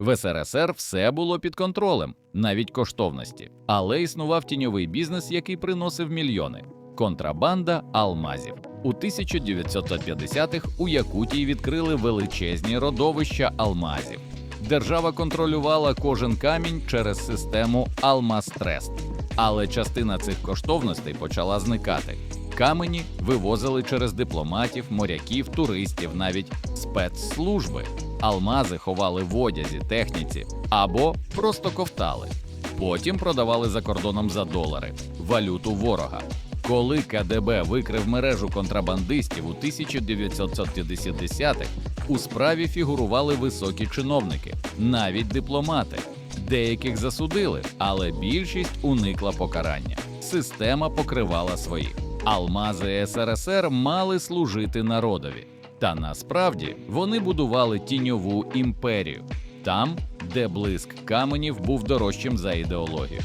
В СРСР все було під контролем, навіть коштовності, але існував тіньовий бізнес, який приносив мільйони. Контрабанда алмазів у 1950-х у Якутії відкрили величезні родовища алмазів. Держава контролювала кожен камінь через систему Алмазтрест, але частина цих коштовностей почала зникати. Камені вивозили через дипломатів, моряків, туристів, навіть спецслужби. Алмази ховали в одязі, техніці або просто ковтали. Потім продавали за кордоном за долари, валюту ворога. Коли КДБ викрив мережу контрабандистів у 1950-х, у справі фігурували високі чиновники, навіть дипломати. Деяких засудили, але більшість уникла покарання. Система покривала своїх. Алмази СРСР мали служити народові. Та насправді вони будували тіньову імперію там, де блиск каменів був дорожчим за ідеологію.